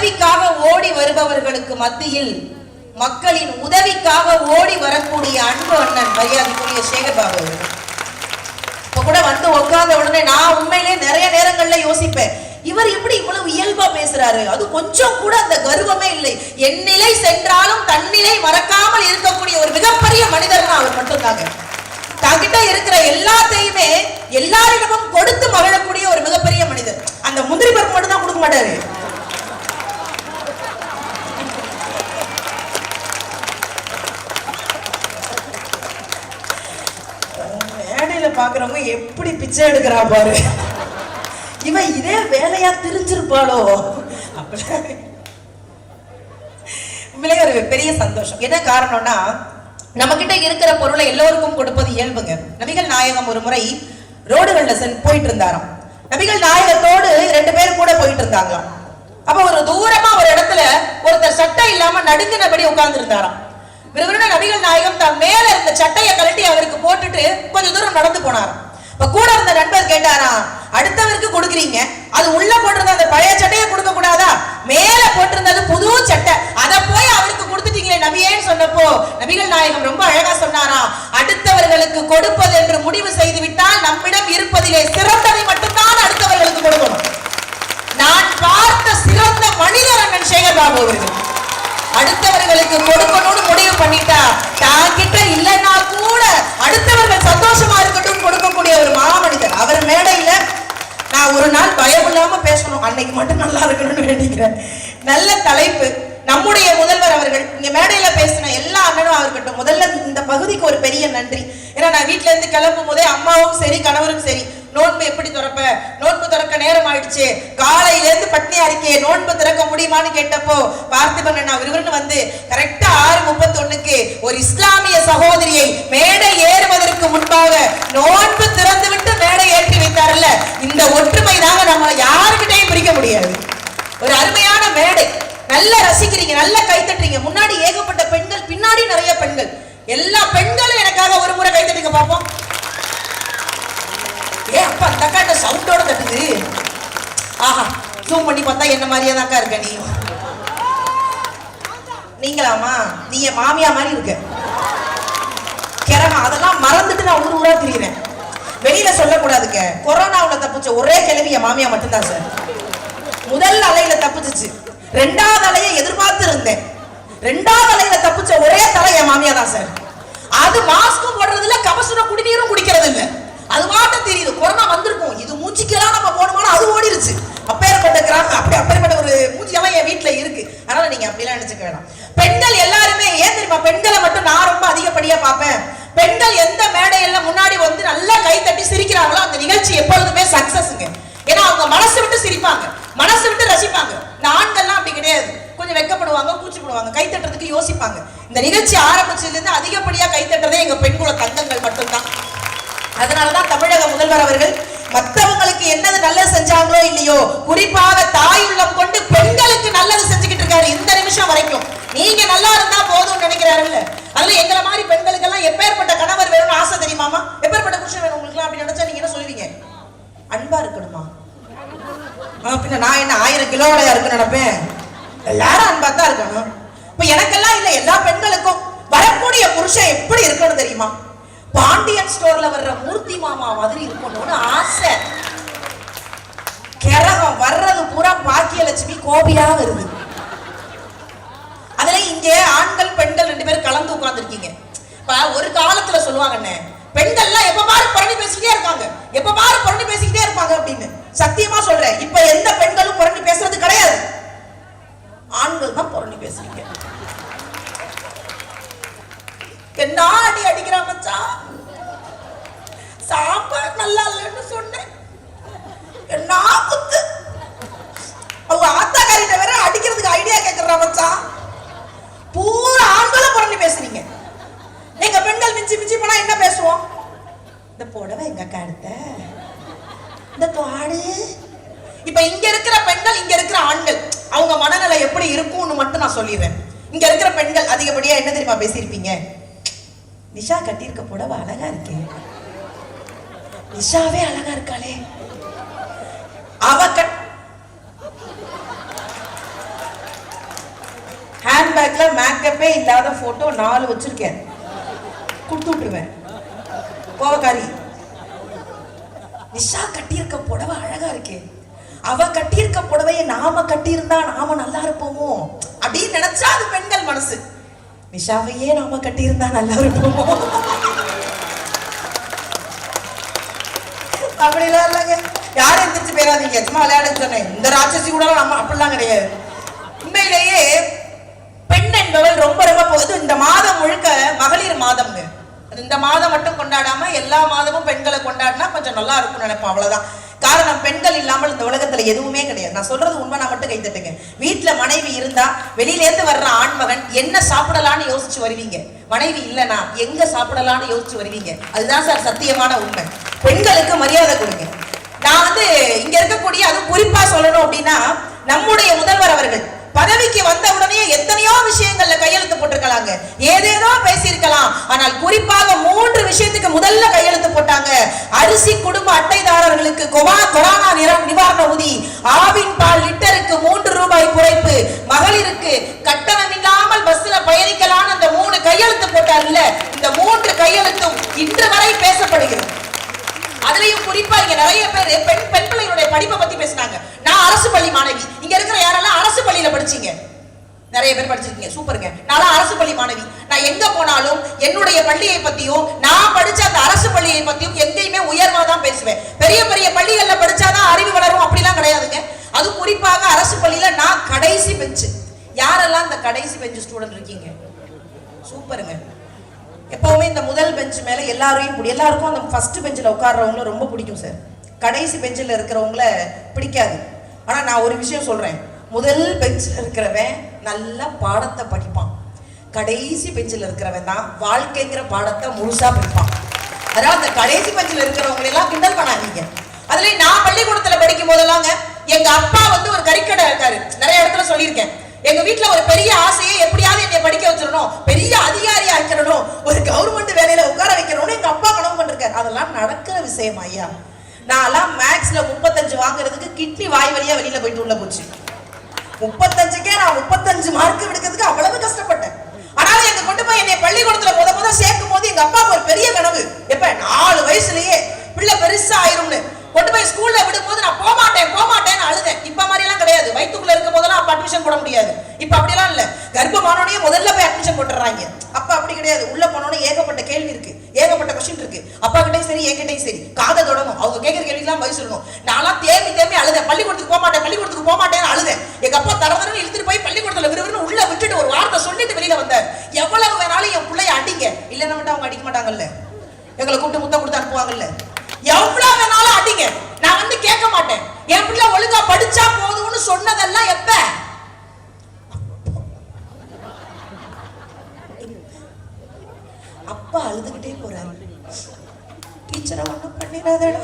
உதவிக்காக ஓடி வருபவர்களுக்கு மத்தியில் மக்களின் உதவிக்காக ஓடி வரக்கூடிய அன்பு அண்ணன் மரியாதைக்குரிய சேகர்பாபு அவர்கள். இப்ப கூட வந்து உட்கார்ந்த உடனே நான் உண்மையிலே நிறைய நேரங்கள்ல யோசிப்பேன் இவர் எப்படி இவ்வளவு இயல்பா பேசுறாரு? அது கொஞ்சம் கூட அந்த கர்வமே இல்லை. என் நிலை சென்றாலும் தன்னிலை மறக்காமல் இருக்கக்கூடிய ஒரு மிகப்பெரிய மனிதர்னா அவர் மட்டும்தாங்க. தங்கிட்ட இருக்கிற எல்லாத்தையுமே எல்லாரிடமும் கொடுத்து மகிழக்கூடிய ஒரு மிகப்பெரிய மனிதர். அந்த முந்திரி பருப்பு மட்டும் தான் கொடுக்க மாட்டாரு மேடையில பாக்குறவங்க எப்படி பிச்சை எடுக்கிறா பாரு. இவன் இதே வேலையா திரிஞ்சிருப்பாளோ? அப்படிலாம் ஒரு பெரிய சந்தோஷம். என்ன காரணம்னா நம்ம கிட்ட இருக்கிற பொருளை எல்லோருக்கும் கொடுப்பது இயல்புங்க. நபிகள் நாயகம் ஒரு முறை ரோடுகள்ல சென் போயிட்டு இருந்தாராம் நபிகள் நாயகத்தோடு ரெண்டு பேரும் கூட போயிட்டு இருந்தாங்களாம் அப்ப ஒரு தூரமா ஒரு இடத்துல ஒருத்தர் சட்டை இல்லாம நடுங்கினபடி உட்கார்ந்து இருந்தாராம் விறுவிறுன நபிகள் நாயகம் தான் மேல இருந்த சட்டையை கழட்டி அவருக்கு போட்டுட்டு கொஞ்ச தூரம் நடந்து போனார் இப்ப கூட இருந்த நண்பர் கேட்டாரா அடுத்தவருக்கு கொடுக்குறீங்க. அது உள்ள போட்டிருந்த அந்த பழைய சட்டையை கொடுக்க கூடாதா? மேல போட்டிருந்தது புது சட்டை. அதை போய் அவருக்கு கொடுத்துட்டீங்களே நபியேன்னு சொன்னப்போ நபிகள் நாயகம் ரொம்ப அழகா சொன்னாரா அடுத்தவர்களுக்கு கொடுப்பது என்று முடிவு செய்து விட்டால் நம்மிடம் இருப்பதிலே சிறந்ததை மட்டும்தான் அடுத்தவர்களுக்கு கொடுக்கணும். நான் பார்த்த சிறந்த மனிதர் அண்ணன் சேகர் பாபு அவர்கள். அடுத்தவர்களுக்கு கொடுக்கணும்னு முடிவு பண்ணிட்டா தான் கிட்ட இல்லைன்னா கூட அடுத்தவர்கள் சந்தோஷமா இருக்கட்டும் கொடுக்கக்கூடிய ஒரு மாமனிதர் அவர் மேடையில நான் ஒரு நாள் பயம் இல்லாம பேசணும். அன்னைக்கு மட்டும் நல்லா இருக்கணும்னு வேண்டிக்கிறேன். நல்ல தலைப்பு. நம்முடைய முதல்வர் அவர்கள் இங்க மேடையில பேசின எல்லா அண்ணனும் அவர்கிட்ட முதல்ல இந்த பகுதிக்கு ஒரு பெரிய நன்றி. ஏன்னா நான் வீட்டுல இருந்து கிளம்பும் போதே அம்மாவும் சரி கணவரும் சரி. நோன்பு எப்படி திறப்ப? நோன்பு திறக்க நேரம் ஆயிடுச்சு. காலையில இருந்து பட்னியா இருக்கே நோன்பு திறக்க முடியுமான்னு கேட்டப்போ பார்த்திபன் நான் விறுவிறுன்னு வந்து கரெக்டா ஆறு முப்பத்தொன்னுக்கு ஒரு இஸ்லாமிய சகோதரியை மேடை ஏறுவதற்கு முன்பாக நோன்பு திறந்து விட்டு மேடை ஏற்றி வைத்தார்ல இந்த ஒற்றுமை தாங்க நம்மளை யாருக்கிட்டையும் பிரிக்க முடியாது. ஒரு அருமையான மேடை. நல்லா ரசிக்கிறீங்க நல்லா கைத்தட்டுறீங்க முன்னாடி ஏகப்பட்ட பெண்கள் பின்னாடி நிறைய பெண்கள். எல்லா பெண்களும் எனக்காக ஒரு முறை கைத்தட்டுங்க பார்ப்போம். ஏ அப்பா அந்த அக்கா இந்த சவுண்டோட தட்டுது. ஆஹா ஜூம் பண்ணி பார்த்தா என்ன மாதிரியே தான்க்கா இருக்க நீ? நீங்களாமா நீ என் மாமியா மாதிரி இருக்க. கிரகம் அதெல்லாம் மறந்துட்டு நான் ஊர் ஊரா திரியிறேன். வெளியில சொல்லக்கூடாதுங்க. கொரோனாவில் தப்பிச்ச ஒரே கிழவி என் மாமியா மட்டும்தான் சார் முதல் அலையில தப்பிச்சிச்சு. ரெண்டாவது அலையை எதிர்பார்த்து இருந்தேன். ரெண்டாவது அலையில தப்பிச்ச ஒரே தலை என் மாமியா தான் சார் அது மாஸ்க்கும் போடுறதுல கபசுர குடிநீரும் குடி அது மாட்டம் தெரியுது. கொரோனா வந்திருக்கும். இது மூச்சுக்கெல்லாம் நம்ம போகணுமானா அது ஓடிருச்சு. அப்பேற்பட்ட கிராமம் அப்படி அப்பேற்பட்ட ஒரு மூச்சியெல்லாம் என் வீட்டில் இருக்கு. அதனால நீங்க அப்படிலாம் நினைச்சுக்க வேணாம். பெண்கள் எல்லாருமே ஏன் தெரியுமா? பெண்களை மட்டும் நான் ரொம்ப அதிகப்படியா பார்ப்பேன். பெண்கள் எந்த மேடையில முன்னாடி வந்து நல்லா கை தட்டி சிரிக்கிறாங்களோ அந்த நிகழ்ச்சி எப்பொழுதுமே சக்சஸ்ங்க ஏன்னா அவங்க மனசு விட்டு சிரிப்பாங்க. மனசு விட்டு ரசிப்பாங்க. இந்த ஆண்கள்லாம் அப்படி கிடையாது. கொஞ்சம் வெக்கப்படுவாங்க கூச்சப்படுவாங்க கை தட்டுறதுக்கு யோசிப்பாங்க. இந்த நிகழ்ச்சி ஆரம்பிச்சதுல இருந்து அதிகப்படியா கை தட்டுறதே எங்க பெண்குல தங்கங்கள் மட்டும்தான். அதனாலதான் தமிழக முதல்வர் அவர்கள் மற்றவங்களுக்கு என்னது நல்லது செஞ்சாங்களோ இல்லையோ குறிப்பாக தாய் உள்ளம் கொண்டு பெண்களுக்கு நல்லது செஞ்சுக்கிட்டு இருக்காரு இந்த நிமிஷம் வரைக்கும். நீங்க நல்லா இருந்தா போதும்னு நினைக்கிறாருல்ல. அதுல எங்களை மாதிரி பெண்களுக்கெல்லாம் எப்பேற்பட்ட கணவர் வேணும்னு ஆசை தெரியுமாமா எப்பேற்பட்ட புருஷன் வேணும் உங்களுக்கு அப்படி நினைச்சா நீங்க என்ன சொல்லுவீங்க? அன்பா இருக்கணுமா? பின்ன நான் என்ன ஆயிரம் கிலோடையா இருக்கு நினைப்பேன்? எல்லாரும் அன்பா தான் இருக்கணும். இப்ப எனக்கெல்லாம் இல்ல எல்லா பெண்களுக்கும் வரக்கூடிய புருஷன் எப்படி இருக்கணும் தெரியுமா? பாண்டியன் ஸ்டோர்ல வர்ற மூர்த்தி மாமா மாதிரி இருக்கணும்னு ஆசை. கிரகம் வர்றது பூரா பாக்கியலட்சுமி கோபியா வருது. அதுல இங்க ஆண்கள் பெண்கள் ரெண்டு பேரும் கலந்து உட்கார்ந்துருக்கீங்க. இப்ப ஒரு காலத்துல சொல்லுவாங்கண்ணே பெண்கள்லாம் எப்ப பாரு புரணி பேசிக்கிட்டே இருக்காங்க. எப்ப பாரு புரணி பேசிக்கிட்டே இருப்பாங்க அப்படின்னு. சத்தியமா சொல்றேன் இப்ப எந்த பெண்களும் புரணி பேசுறது கிடையாது. ஆண்கள் தான் புரணி பேசுறீங்க. என்ன அடி அடிக்கிறா மச்சான் சாப்பாடு நல்லா இல்லைன்னு சொன்னேன். என்ன குத்து? அவங்க ஆத்தாக்காரிட்ட வேற அடிக்கிறதுக்கு ஐடியா கேக்குறா மச்சான் பூரா ஆண்களும் புரணி பேசுறீங்க. எங்க பெண்கள் மிஞ்சி மிஞ்சி போனா என்ன பேசுவோம்? இந்த புடவை எங்க அக்கா எடுத்த? இந்த பாடு. இப்ப இங்க இருக்கிற பெண்கள் இங்க இருக்கிற ஆண்கள் அவங்க மனநிலை எப்படி இருக்கும்னு மட்டும் நான் சொல்லிடுறேன். இங்க இருக்கிற பெண்கள் அதிகப்படியா என்ன தெரியுமா பேசியிருப்பீங்க? நிஷா கட்டியிருக்க புடவை அழகா இருக்கே. நிஷாவே அழகா இருக்காளே. அவ கட் ஹேண்ட்பேக்ல மேக்கப்பே இல்லாத போட்டோ நாலு வச்சிருக்கேன். கொடுத்து விட்டுருவேன். கோவக்காரி. நிஷா கட்டியிருக்க புடவை அழகா இருக்கே. அவ கட்டியிருக்க புடவையை நாம கட்டியிருந்தா நாம நல்லா இருப்போமோ? அப்படின்னு நினைச்சா அது பெண்கள் மனசு. நிஷாவையே நாம கட்டியிருந்தா நல்லா இருக்கும்? அப்படிலாம் இல்லைங்க. யாரும் எந்திரிச்சு பேராதீங்க சும்மா விளையாடுன்னு சொன்னேன். இந்த ராட்சசி கூட நம்ம அப்படிலாம் கிடையாது. உண்மையிலேயே பெண் என்பவள் ரொம்ப ரொம்ப போகுது இந்த மாதம் முழுக்க மகளிர் மாதம்ங்க. அது இந்த மாதம் மட்டும் கொண்டாடாம எல்லா மாதமும் பெண்களை கொண்டாடினா கொஞ்சம் நல்லா இருக்கும்னு நினைப்போம் அவ்வளவுதான். காரணம் பெண்கள் இல்லாமல் இந்த உலகத்துல எதுவுமே நான் சொல்றது உண்மை நான் மட்டும் கைத்தட்டுங்க வீட்டுல மனைவி இருந்தா வெளியில இருந்து வர்ற ஆண்மகன் என்ன சாப்பிடலாம்னு யோசிச்சு வருவீங்க? மனைவி இல்லனா எங்க சாப்பிடலாம்னு யோசிச்சு வருவீங்க? அதுதான் சார் சத்தியமான உண்மை. பெண்களுக்கு மரியாதை கொடுங்க. நான் வந்து இங்க இருக்கக்கூடிய அதுவும் குறிப்பா சொல்லணும் அப்படின்னா நம்முடைய முதல்வர் அவர்கள் பதவிக்கு வந்த உடனே எத்தனையோ விஷயங்கள்ல கையெழுத்து போட்டிருக்கலாங்க. ஏதேதோ பேசியிருக்கலாம். ஆனால் குறிப்பாக மூன்று விஷயத்துக்கு முதல்ல கையெழுத்து போட்டாங்க. அரிசி குடும்ப அட்டைதாரர்களுக்கு கொவா கொரோனா நிறம் நிவாரண உதி. ஆவின் பால் லிட்டருக்கு மூன்று ரூபாய் குறைப்பு. மகளிருக்கு கட்டணம் இல்லாமல் பஸ்ல பயணிக்கலாம்னு அந்த மூணு கையெழுத்து போட்டார்ல. இந்த மூன்று கையெழுத்தும் இன்று வரை பேசப்படுகிறது. அதுலயும் குறிப்பா இங்க நிறைய பேர் பெண் பெண் பிள்ளைகளுடைய படிப்பை பத்தி பேசினாங்க. நான் அரசு பள்ளி மாணவி. இங்க இருக்கிற யாரெல்லாம் அரசு பள்ளியில படிச்சீங்க? நிறைய பேர் படிச்சிருக்கீங்க. சூப்பருங்க நான் அரசு பள்ளி மாணவி. நான் எங்க போனாலும் என்னுடைய பள்ளியை பத்தியும் நான் படிச்ச அந்த அரசு பள்ளியை பத்தியும் எங்கேயுமே உயர்வா தான் பேசுவேன். பெரிய பெரிய பள்ளிகள்ல படிச்சாதான் அறிவு வளரும் அப்படிலாம் கிடையாதுங்க. அது குறிப்பாக அரசு பள்ளியில நான் கடைசி பெஞ்சு. யாரெல்லாம் இந்த கடைசி பெஞ்சு ஸ்டூடெண்ட் இருக்கீங்க? சூப்பருங்க எப்பவுமே இந்த முதல் பெஞ்ச் மேலே எல்லாரையும் பிடி எல்லாருக்கும் அந்த ஃபர்ஸ்ட் பெஞ்சில் உட்காடுறவங்கள ரொம்ப பிடிக்கும் சார் கடைசி பெஞ்சில் இருக்கிறவங்கள பிடிக்காது. ஆனால் நான் ஒரு விஷயம் சொல்கிறேன் முதல் பெஞ்சில் இருக்கிறவன் நல்லா பாடத்தை படிப்பான். கடைசி பெஞ்சில் இருக்கிறவன் தான் வாழ்க்கைங்கிற பாடத்தை முழுசாக படிப்பான். அதாவது அந்த கடைசி பெஞ்சில் இருக்கிறவங்களெல்லாம் கிண்டல் பண்ணாதீங்க. அதுலேயும் நான் பள்ளிக்கூடத்தில் படிக்கும் போதெல்லாங்க எங்கள் அப்பா வந்து ஒரு கறிக்கடை இருக்காரு. நிறைய இடத்துல சொல்லியிருக்கேன். எங்க வீட்டுல ஒரு பெரிய ஆசையை எப்படியாவது என்னை படிக்க வச்சிடணும். பெரிய அதிகாரி ஆக்கிடணும். ஒரு கவர்மெண்ட் வேலையில உட்கார வைக்கணும்னு எங்க அப்பா கனவு பண்ணிருக்காரு அதெல்லாம் நடக்கிற விஷயம் ஐயா. நான்லாம் மேக்ஸ்ல முப்பத்தஞ்சு வாங்குறதுக்கு கிட்னி வாய் வழியா வெளியில போயிட்டு உள்ள போச்சு. முப்பத்தஞ்சுக்கே நான் முப்பத்தஞ்சு மார்க் எடுக்கிறதுக்கு அவ்வளவு கஷ்டப்பட்டேன். ஆனாலும் எங்க கொண்டு போய் என்னை பள்ளிக்கூடத்துல முத முத சேர்க்கும் போது எங்க அப்பாவுக்கு ஒரு பெரிய கனவு. எப்ப? நாலு வயசுலயே. பிள்ளை பெருசா ஆயிரும்னு. கொண்டு போய் ஸ்கூல்ல விடும்போது நான் போக மாட்டேன் போக மாட்டேன்னு அழுதேன். இப்ப மாதிரி எல்லாம் கிடையாது. வயிற்றுக்குள்ள இருக்கும் போதெல்லாம் அப்ப அட்மிஷன் போட முடியாது. இப்ப அப்படிலாம் இல்ல. கர்ப்பமானோடனே முதல்ல போய் அட்மிஷன் போட்டுறாங்க அப்ப அப்படி கிடையாது. உள்ள போனோடனே ஏகப்பட்ட கேள்வி இருக்கு. ஏகப்பட்ட கொஸ்டின் இருக்கு. அப்பா கிட்டையும் சரி என்கிட்டையும் சரி. காதை தொடங்கும் அவங்க கேட்கிற கேள்விக்கெல்லாம் பதில் சொல்லணும். நான்லாம் தேம்பி தேம்பி அழுதேன். பள்ளிக்கூடத்துக்கு போக மாட்டேன் பள்ளிக்கூடத்துக்கு போக மாட்டேன்னு அழுதேன். எங்க அப்பா தர இழுத்துட்டு போய் பள்ளிக்கூடத்துல விறுவிறுன்னு உள்ள விட்டுட்டு ஒரு வார்த்தை சொல்லிட்டு வெளியில வந்தார். எவ்வளவு வேணாலும் என் பிள்ளைய அடிங்க. இல்லைன்னா மட்டும் அவங்க அடிக்க மாட்டாங்கல்ல. எங்களை கூப்பிட்டு முத்தம் கொடுத்து அனுப்புவாங்கல்ல. எவ்வளவு வேணாலும் அடிங்க. நான் வந்து கேட்க மாட்டேன். என் பிள்ளை ஒழுங்கா படிச்சா போதும்னு சொன்னதெல்லாம் எப்ப? அப்பா அழுதுகிட்டே போறாரு. டீச்சரை ஒண்ணும் பண்ணிடாதடா.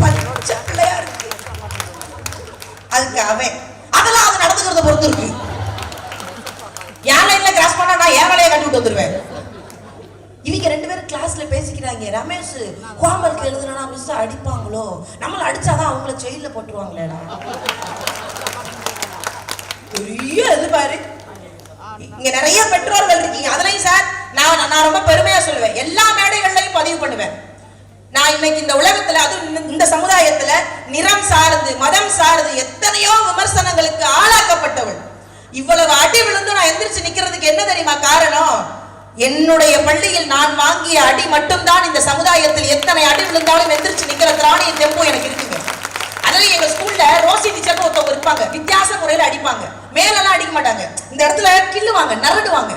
பச்சை பிள்ளையா இருக்கு. அதுக்கு அவன் அதெல்லாம் அது நடந்துக்கிறத பொறுத்து இருக்கு. என் லைன்ல கிராஸ் பண்ணா நான் ஏன் வேலையை கட்டி விட்டு வந்துருவேன்? இவங்க ரெண்டு பேரும் கிளாஸ்ல பேசிக்கிறாங்க. ரமேஷ் ஹோம்ஒர்க் எழுதுனா மிஸ் அடிப்பாங்களோ? நம்மள அடிச்சாதான் அவங்கள ஜெயில போட்டுருவாங்களேடா. பெரிய இது பாரு. இங்க நிறைய பெற்றோர்கள் இருக்கீங்க. அதுலயும் சார் நான் நான் ரொம்ப பெருமையா சொல்லுவேன். எல்லா மேடைகள்லையும் பதிவு பண்ணுவேன். நான் இன்னைக்கு இந்த உலகத்துல அது இந்த சமுதாயத்துல நிறம் சார்ந்து மதம் சார்ந்து எத்தனையோ விமர்சனங்களுக்கு ஆளாக்கப்பட்டவள். இவ்வளவு அடி விழுந்து நான் எந்திரிச்சு நிக்கிறதுக்கு என்ன தெரியுமா காரணம்? என்னுடைய பள்ளியில் நான் வாங்கிய அடி மட்டும்தான் இந்த சமுதாயத்தில் எத்தனை அடி விழுந்தாலும் எந்திரிச்சு நிக்கிற திராணிய தெம்பு எனக்கு இருக்குங்க. அதுல எங்க ஸ்கூல்ல ரோசி டீச்சர்னு ஒருத்தவங்க இருப்பாங்க. வித்தியாச முறையில அடிப்பாங்க. மேலெல்லாம் அடிக்க மாட்டாங்க. இந்த இடத்துல கிள்ளுவாங்க நரடுவாங்க.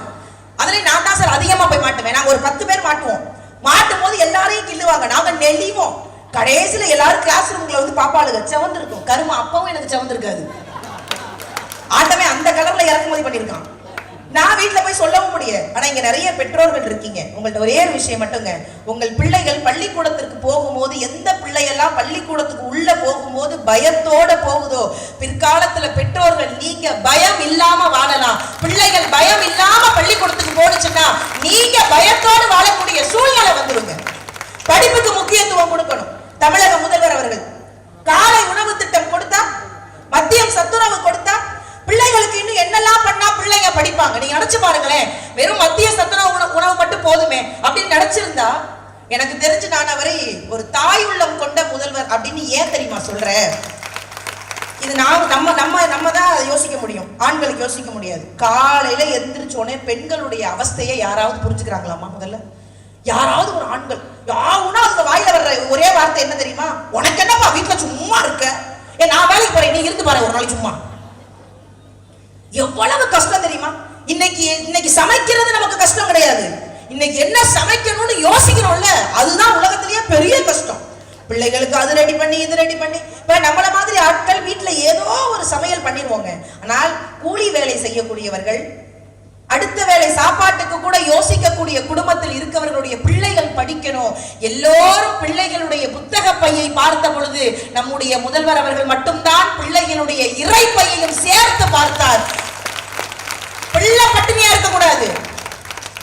அதுல நான் தான் சார் அதிகமா போய் மாட்டுவேன். நாங்க ஒரு பத்து பேர் மாட்டுவோம். மாட்டும் போது எல்லாரையும் கிள்ளுவாங்க. நாங்க நெளிவோம். கடைசியில எல்லாரும் கிளாஸ் ரூம்ல வந்து பாப்பாளுங்க செவந்திருக்கும். கருமா அப்பவும் எனக்கு செவந்திருக்காது. ஆட்டமே அந்த கலர்ல இறக்குமதி பண்ணிருக்கான் நான் வீட்டில் போய் சொல்லவும் முடியாது. ஆனால் இங்கே நிறைய பெற்றோர்கள் இருக்கீங்க. உங்கள்ட்ட ஒரே ஒரு விஷயம் மட்டுங்க. உங்கள் பிள்ளைகள் பள்ளிக்கூடத்திற்கு போகும்போது எந்த பிள்ளையெல்லாம் பள்ளிக்கூடத்துக்கு உள்ள போகும்போது பயத்தோட போகுதோ பிற்காலத்தில் பெற்றோர்கள் நீங்க பயம் இல்லாம வாழலாம். பிள்ளைகள் பயம் இல்லாம பள்ளிக்கூடத்துக்கு போனுச்சுன்னா நீங்க பயத்தோடு வாழக்கூடிய சூழ்நிலை வந்துருங்க. படிப்புக்கு முக்கியத்துவம் கொடுக்கணும். தமிழக முதல்வர் அவர்கள் காலை உணவு திட்டம் கொடுத்தா பிள்ளைகளுக்கு இன்னும் என்னெல்லாம் பண்ணா பிள்ளைங்க படிப்பாங்க? நீங்க நினைச்சு பாருங்களேன். வெறும் மத்திய சத்துணவு உணவு உணவு மட்டும் போதுமே. அப்படின்னு நினைச்சிருந்தா எனக்கு தெரிஞ்சு நான் அவரை ஒரு தாய் உள்ளம் கொண்ட முதல்வர் அப்படின்னு ஏன் தெரியுமா சொல்ற? இது நான் நம்ம நம்ம நம்ம தான் யோசிக்க முடியும். ஆண்களுக்கு யோசிக்க முடியாது. காலையில எந்திரிச்சோடனே பெண்களுடைய அவஸ்தையை யாராவது புரிஞ்சுக்கிறாங்களாமா முதல்ல? யாராவது ஒரு ஆண்கள். யாருன்னா அந்த வாயில வர்ற ஒரே வார்த்தை என்ன தெரியுமா? உனக்கு என்னப்பா வீட்டுல சும்மா இருக்க. ஏன் நான் வேலைக்கு போறேன். நீ இருந்து பாரு. ஒரு நாளைக்கு சும்மா. எவ்வளவு கஷ்டம் தெரியுமா? இன்னைக்கு இன்னைக்கு சமைக்கிறது நமக்கு கஷ்டம் கிடையாது. இன்னைக்கு என்ன சமைக்கணும்னு யோசிக்கிறோம்ல அதுதான் உலகத்திலேயே பெரிய கஷ்டம். பிள்ளைகளுக்கு அது ரெடி பண்ணி இது ரெடி பண்ணி. இப்ப நம்மள மாதிரி ஆட்கள் வீட்டுல ஏதோ ஒரு சமையல் பண்ணிடுவோங்க. ஆனால் கூலி வேலை செய்யக்கூடியவர்கள் அடுத்த வேளை சாப்பாட்டு கூட யோசிக்கக்கூடிய குடும்பத்தில் இருக்கவர்களுடைய பிள்ளைகள் படிக்கணும். எல்லோரும் பிள்ளைகளுடைய புத்தக பையை பார்த்த பொழுது நம்முடைய முதல்வர் அவர்கள் மட்டும்தான் பிள்ளைகளுடைய இறை பையையும் சேர்த்து பார்த்தார். பிள்ளை பட்டினியா இருக்கக்கூடாது.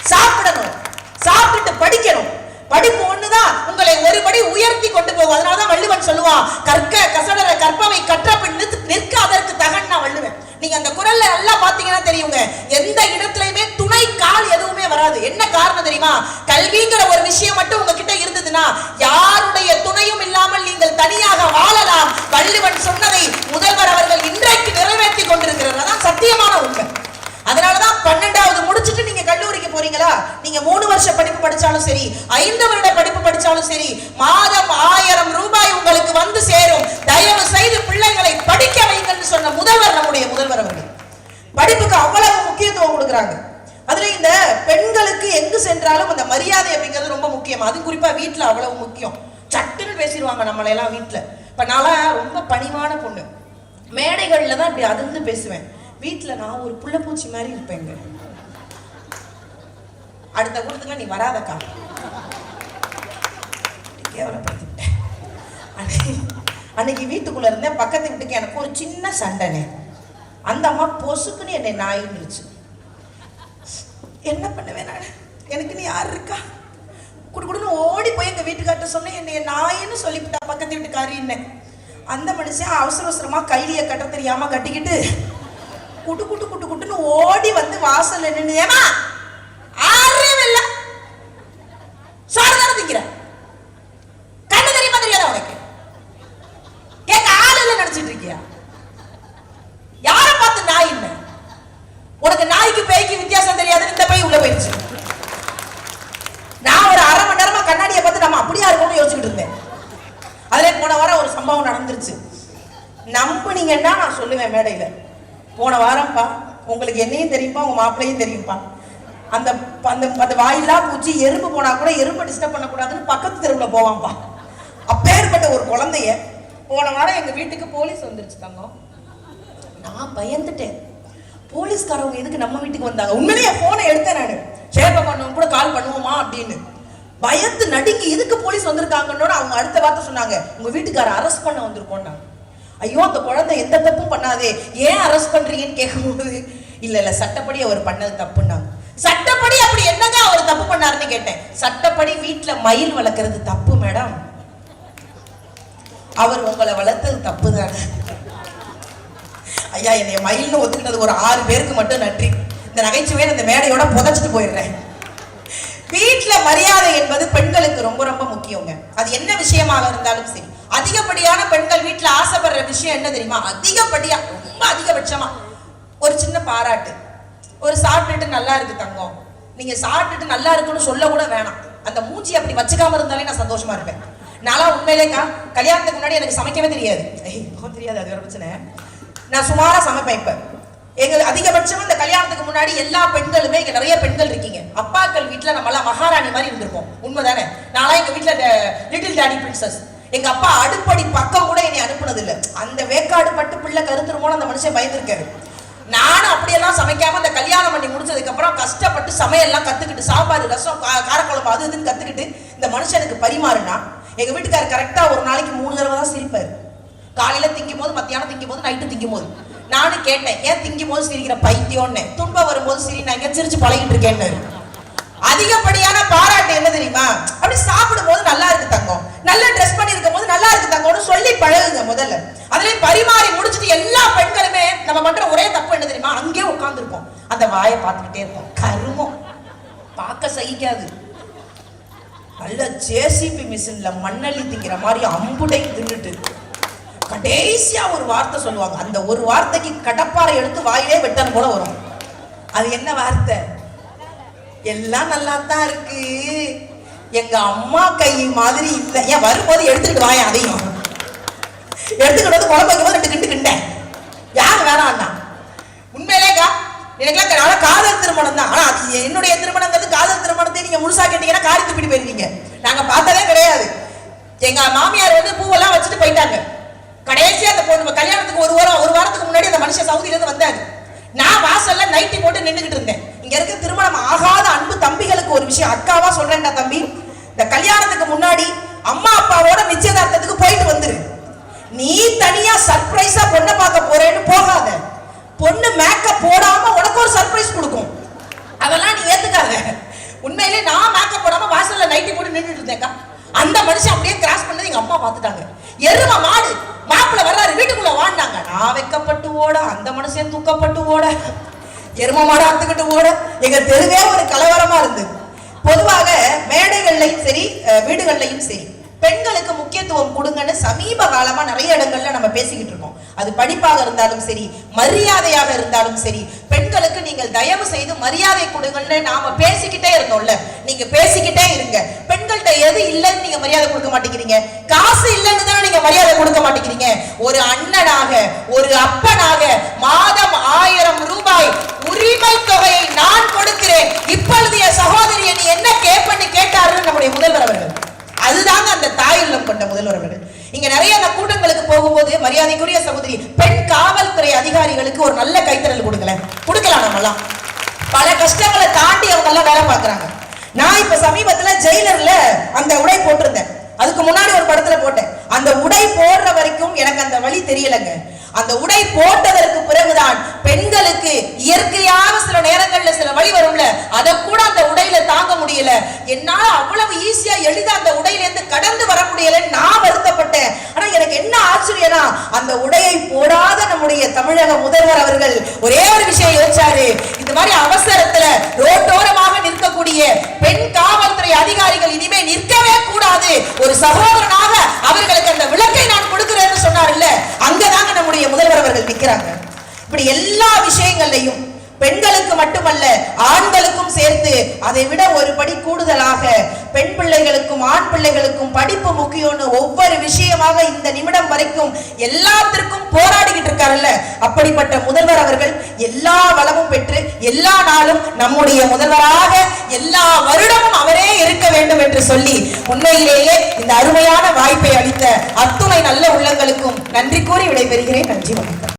சாப்பிடணும். சாப்பிட்டு படிக்கணும். படிப்பு ஒண்ணுதான். உங்களை ஒருபடி உயர்த்தி கொண்டு போகும். அதனாலதான் வள்ளுவன் சொல்லுவான் கற்க கசடர கற்பவை கற்ற பின் நிற்க- நிற்க அதற்கு தகன் நான் வள்ளுவன். நீங்க அந்த குரல்ல நல்லா பாத்தீங்கன்னா தெரியுங்க. எந்த இடத்துலயுமே துணை கால் எதுவுமே வராது. என்ன காரணம் தெரியுமா? கல்விங்கிற ஒரு விஷயம் மட்டும் உங்ககிட்ட இருந்ததுன்னா யாருடைய துணையும் இல்லாமல் நீங்கள் தனியாக வாழலாம் வள்ளுவன் சொன்னதை முதல்வர் அவர்கள் இன்றைக்கு நிறைவேற்றி கொண்டிருக்கிறார் அதான் சத்தியமான உண்மை அதனாலதான் பன்னெண்டாவது முடிச்சிட்டு நீங்க கல்லூரிக்கு போறீங்களா நீங்க மூணு வருஷ படிப்பு படிச்சாலும் சரி ஐந்து வருட படிப்பு படிச்சாலும் சரி மாதம் ஆயிரம் ரூபாய் உங்களுக்கு வந்து சேரும். தயவு செய்து பிள்ளைகளை படிக்க வைங்கன்னு சொன்ன முதல்வர் நம்முடைய முதல்வர் அவர்கள். படிப்புக்கு அவ்வளவு முக்கியத்துவம் கொடுக்குறாங்க. அதுல இந்த பெண்களுக்கு எங்கு சென்றாலும் அந்த மரியாதை அப்படிங்கிறது ரொம்ப முக்கியம். அது குறிப்பா வீட்டுல அவ்வளவு முக்கியம். சட்டுன்னு பேசிடுவாங்க நம்மளை எல்லாம் வீட்டுல இப்ப நான் ரொம்ப பணிவான பொண்ணு. மேடைகள்ல தான் இப்படி அதிர்ந்து பேசுவேன். வீட்டுல நான் ஒரு புள்ள பூச்சி மாதிரி இருப்பேங்க. அடுத்த கூட்டத்துக்கு நீ வராதக்கா. கேவலப்படுத்திவிட்டேன் அன்னைக்கு அன்னைக்கு வீட்டுக்குள்ள இருந்தேன் பக்கத்து வீட்டுக்கு எனக்கு ஒரு சின்ன சண்டைனே. அந்த அம்மா பொசுக்குன்னு என்னை நாயின்னுச்சு என்ன பண்ணுவேன் நான்? எனக்கு நீ யார் இருக்கா? குடுக்குடுன்னு ஓடி போய் எங்க வீட்டுக்கார்ட்ட சொன்னேன். என்னை நாயின்னு சொல்லிவிட்டா பக்கத்து வீட்டுக்காரின்னு. அந்த மனுஷன் அவசர அவசரமா கைலிய கட்ட தெரியாம கட்டிக்கிட்டு குட்டு குட்டு குட்டு குட்டுன்னு ஓடி வந்து வாசல்ல நின்று ஏமா ஆறவே இல்ல சோறு தானே திங்கிற கண்ணு தெரியுமா தெரியாதா உனக்கு கேட்க ஆள் இல்ல நினைச்சிட்டு இருக்கியா யாரை பார்த்து நாய் என்ன உனக்கு நாய்க்கு பேய்க்கு வித்தியாசம் தெரியாதுன்னு இந்த பை உள்ள போயிடுச்சு நான் ஒரு அரை மணி நேரமா கண்ணாடியை பார்த்து நம்ம அப்படியா இருக்கோம்னு யோசிச்சுட்டு இருந்தேன் அதுல போன வாரம் ஒரு சம்பவம் நடந்துருச்சு நம்புனீங்கன்னா நான் சொல்லுவேன் மேடையில் போன வாரம்ப்பா உங்களுக்கு என்னையும் தெரியும்ப்பா உங்க மாப்பிள்ளையும் தெரியும்ப்பா அந்த அந்த அந்த வாயிலா பூச்சி எறும்பு போனா கூட எறும்பு டிஸ்டர்ப் பண்ணக்கூடாதுன்னு பக்கத்து தெருவில் போவான்ப்பா. அப்பேற்பட்ட ஒரு குழந்தைய போன வாரம் எங்கள் வீட்டுக்கு போலீஸ் வந்துருச்சு தங்கம். நான் பயந்துட்டேன். போலீஸ்காரவங்க எதுக்கு நம்ம வீட்டுக்கு வந்தாங்க? உண்மையிலேயே ஃபோனை எடுத்தேன் நான். ஷேப்பை பண்ணவங்க கூட கால் பண்ணுவோமா அப்படின்னு. பயந்து நடுங்கி எதுக்கு போலீஸ் வந்திருக்காங்கன்னு அவங்க அடுத்த வார்த்தை சொன்னாங்க. உங்க வீட்டுக்கார அரெஸ்ட் பண்ண வந்திருக்கோம்னாங்க ஐயோ அந்த குழந்தை எந்த தப்பும் பண்ணாதே. ஏன் அரெஸ்ட் பண்றீங்கன்னு கேட்கும்போது இல்ல இல்ல சட்டப்படி அவர் பண்ணது தப்புன்னாங்க சட்டப்படி அப்படி என்னங்க அவர் தப்பு பண்ணாருன்னு கேட்டேன். சட்டப்படி வீட்டுல மயில் வளர்க்கறது தப்பு மேடம். அவர் உங்களை வளர்த்தது தப்பு தானே ஐயா என்னைய மயில்னு ஒத்துக்கிட்டது ஒரு ஆறு பேருக்கு மட்டும் நன்றி. இந்த நகைச்சுவையை இந்த மேடையோட புதைச்சிட்டு போயிடுறேன். வீட்டில் மரியாதை என்பது பெண்களுக்கு ரொம்ப ரொம்ப முக்கியங்க. அது என்ன விஷயமாக இருந்தாலும் சரி. அதிகப்படியான பெண்கள் வீட்டில் ஆசைப்படுற விஷயம் என்ன தெரியுமா? அதிகப்படியா ரொம்ப அதிகபட்சமா. ஒரு சின்ன பாராட்டு. ஒரு சாப்பிட்டுட்டு நல்லா இருக்கு தங்கம். நீங்க சாப்பிட்டுட்டு நல்லா இருக்குன்னு சொல்ல கூட வேணாம். அந்த மூஞ்சி அப்படி வச்சுக்காம இருந்தாலே நான் சந்தோஷமா இருப்பேன். நாளா உண்மையிலேக்கா கல்யாணத்துக்கு முன்னாடி எனக்கு சமைக்கவே தெரியாது. ஐயோ தெரியாது அது ஒரு பிரச்சனை. நான் சுமாரா சமைப்பேன் இப்ப. எங்க அதிகபட்சம் இந்த கல்யாணத்துக்கு முன்னாடி எல்லா பெண்களுமே இங்க நிறைய பெண்கள் இருக்கீங்க. அப்பாக்கள் வீட்டுல நம்மளாம் மகாராணி மாதிரி இருந்திருப்போம். உண்மைதானே? நான்லாம் எங்க வீட்டுல லிட்டில் டாடி பிரின்சஸ் எங்க அப்பா அடுப்படி பக்கம் கூட என்னை அனுப்புனது இல்ல அந்த வேக்காடு பட்டு பிள்ளை கருத்துருமோன்னு அந்த மனுஷன் பயந்துருக்காரு. நானும் அப்படியெல்லாம் சமைக்காம அந்த கல்யாணம் பண்ணி முடிச்சதுக்கு அப்புறம் கஷ்டப்பட்டு சமையல்லாம் கத்துக்கிட்டு சாப்பாடு ரசம் காரக்குழம்பு அது இதுன்னு கத்துக்கிட்டு இந்த மனுஷனுக்கு பரிமாறுனா எங்க வீட்டுக்கார் கரெக்டா ஒரு நாளைக்கு மூணு தடவை தான் சிரிப்பாரு. காலையில திங்கும் போது மத்தியானம் திங்கும் போது நைட்டு திங்கும் போது நானும் கேட்டேன் ஏன் திங்கும் போது சிரிக்கிற பைத்தியம்னு? துன்பம் வரும்போது சிரி நான் இங்க சிரிச்சு பழகிட்டு இருக்கேன்னு அதிகப்படியான பாராட்டு என்ன தெரியுமா? அப்படி சாப்பிடும் போது நல்லா இருக்கு தங்கம். நல்லா ட்ரெஸ் பண்ணி இருக்கும் போது நல்லா இருக்கு தங்கம்னு சொல்லி பழகுங்க முதல்ல. அதுல பரிமாறி முடிச்சுட்டு எல்லா பெண்களுமே நம்ம பண்ற ஒரே தப்பு என்ன தெரியுமா? அங்கேயே உட்கார்ந்துருப்போம். அந்த வாயை பார்த்துக்கிட்டே இருப்போம். கருமம். பார்க்க சகிக்காது. நல்ல ஜேசிபி மிஷின்ல மண்ணள்ளி திங்கிற மாதிரி அம்புடை தின்னுட்டு கடைசியா ஒரு வார்த்தை சொல்லுவாங்க. அந்த ஒரு வார்த்தைக்கு கடப்பாறை எடுத்து வாயிலே வெட்டணும் போல வரும். அது என்ன வார்த்தை? எல்லாம் நல்லா தான் இருக்கு. எங்க அம்மா கை மாதிரி இல்லை. ஏன் வரும்போது எடுத்துக்கிட்டு வாயன் அதையும். எடுத்துக்கிட்டு வந்து குழம்பு வைக்கும்போது ரெண்டு கிண்டு கிண்டேன். யார் வேணாம்னா உண்மையிலேக்கா எனக்குலாம் காதல் திருமணம் தான். ஆனா அது என்னுடைய திருமணங்கிறது காதல் திருமணத்தை நீங்க முழுசா கேட்டீங்கன்னா காரி துப்பிட்டு போயிருவீங்க நாங்க பார்த்ததே கிடையாது. எங்க மாமியார் வந்து பூவெல்லாம் வச்சுட்டு போயிட்டாங்க. கடைசியா அந்த பொண்ணு கல்யாணத்துக்கு ஒரு வாரம் ஒரு வாரத்துக்கு முன்னாடி அந்த மனுஷன் சவுதியில இருந்து வந்தாரு. நான் வாசல்ல நைட்டி போட்டு நின்றுகிட்டு இருந்தேன். இங்க இருக்க திருமணம் ஆகாத அன்பு தம்பிகளுக்கு ஒரு விஷயம். அக்காவா சொல்றேன்டா தம்பி. இந்த கல்யாணத்துக்கு முன்னாடி அம்மா அப்பாவோட நிச்சயதார்த்தத்துக்கு போயிட்டு வந்துரு. நீ தனியா சர்ப்ரைஸா பொண்ணை பார்க்க போறேன்னு போகாத. பொண்ணு மேக்கப் போடாம உனக்கு ஒரு சர்ப்ரைஸ் கொடுக்கும். அதெல்லாம் நீ ஏத்துக்காத. உண்மையிலே நான் மேக்கப் போடாம வாசல்ல நைட்டி போட்டு நின்றுட்டு இருந்தேக்கா அந்த மனுஷன் அப்படியே கிராஸ் பண்ணது எங்க அம்மா பார்த்துட்டாங்க. எரும மாடு மாப்பிள்ள வர்றாரு வீட்டுக்குள்ள வாண்டாங்க நான் வெக்கப்பட்டு ஓட அந்த மனுஷன் தூக்கப்பட்டு ஓட. எரும மாடு அத்துக்கிட்டு ஓட. எங்க தெருவே ஒரு கலவரமா இருந்தது. பொதுவாக மேடைகள்லையும் சரி வீடுகள்லையும் சரி. பெண்களுக்கு முக்கியத்துவம் கொடுங்கன்னு சமீப காலமா நிறைய இடங்கள்ல நம்ம பேசிக்கிட்டு இருக்கோம். அது படிப்பாக இருந்தாலும் சரி மரியாதையாக இருந்தாலும் சரி பெண்களுக்கு நீங்கள் தயவு செய்து மரியாதை கொடுங்கன்னு நாம பேசிக்கிட்டே இருந்தோம்ல. நீங்க பேசிக்கிட்டே இருங்க. பெண்கள்கிட்ட எது இல்லைன்னு நீங்க மரியாதை கொடுக்க மாட்டேங்கிறீங்க. காசு இல்லைன்னு தானே நீங்க மரியாதை கொடுக்க மாட்டேங்கிறீங்க. ஒரு அண்ணனாக ஒரு அப்பனாக மாதம் ஆயிரம் ரூபாய் உரிமை தொகையை நான் கொடுக்கிறேன். இப்பொழுது என் சகோதரியை நீ என்ன கேட்பன்னு கேட்டாருன்னு நம்முடைய முதல்வர் அவர்கள் அதுதாங்க அந்த தாயுள்ளம் கொண்ட முதல்வர்கள். இங்க நிறைய அந்த கூட்டங்களுக்கு போகும்போது மரியாதைக்குரிய சகோதரி பெண் காவல்துறை அதிகாரிகளுக்கு ஒரு நல்ல கைத்தறல் கொடுக்கல. கொடுக்கலாம் நம்மலாம் பல கஷ்டங்களை தாண்டி அவங்க எல்லாம் வேலை பார்க்கறாங்க. நான் இப்ப சமீபத்துல ஜெயிலர்ல அந்த உடை போட்டிருந்தேன். அதுக்கு முன்னாடி ஒரு படத்துல போட்டேன். அந்த உடை போடுற வரைக்கும் எனக்கு அந்த வழி தெரியலங்க. அந்த உடை போட்டதற்கு பிறகுதான் பெண்களுக்கு இயற்கையாக சில நேரங்கள்ல சில வழி வரும்ல. அதை கூட அந்த உடையில தாங்க முடியல. என்னால அவ்வளவு ஈஸியா எளிதா அந்த உடையில இருந்து கடந்து வர முடியலன்னு நான் வருத்தப்பட்டேன். ஆனா எனக்கு என்ன ஆச்சரியனா அந்த உடையை போடாத நம்முடைய தமிழக முதல்வர் அவர்கள் ஒரே ஒரு விஷயம் யோசிச்சாரு. இந்த மாதிரி அவசரத்துல ரோட்டோரமாக நிற்கக்கூடிய பெண் காவல்துறை அதிகாரிகள் இனிமே நிற்கவே கூடாது. ஒரு சகோதரனாக அவர்களுக்கு அந்த விளக்கை நான் கொடுக்கிறேன்னு சொன்னார்ல அங்கதாங்க நம்முடைய முதல்வர் அவர்கள் நிற்கிறாங்க இப்படி எல்லா விஷயங்கள்லையும் பெண்களுக்கு மட்டுமல்ல ஆண்களுக்கும் சேர்த்து அதை விட ஒரு படி கூடுதலாக பெண் பிள்ளைகளுக்கும் ஆண் பிள்ளைகளுக்கும் படிப்பு முக்கியம்னு ஒவ்வொரு விஷயமாக இந்த நிமிடம் வரைக்கும் எல்லாத்திற்கும் போராடிக்கிட்டு இருக்காருல்ல. அப்படிப்பட்ட முதல்வர் அவர்கள் எல்லா வளமும் பெற்று எல்லா நாளும் நம்முடைய முதல்வராக எல்லா வருடமும் அவரே இருக்க வேண்டும் என்று சொல்லி உண்மையிலேயே இந்த அருமையான வாய்ப்பை அளித்த அத்துணை நல்ல உள்ளங்களுக்கும் நன்றி கூறி விடைபெறுகிறேன். நன்றி வணக்கம்.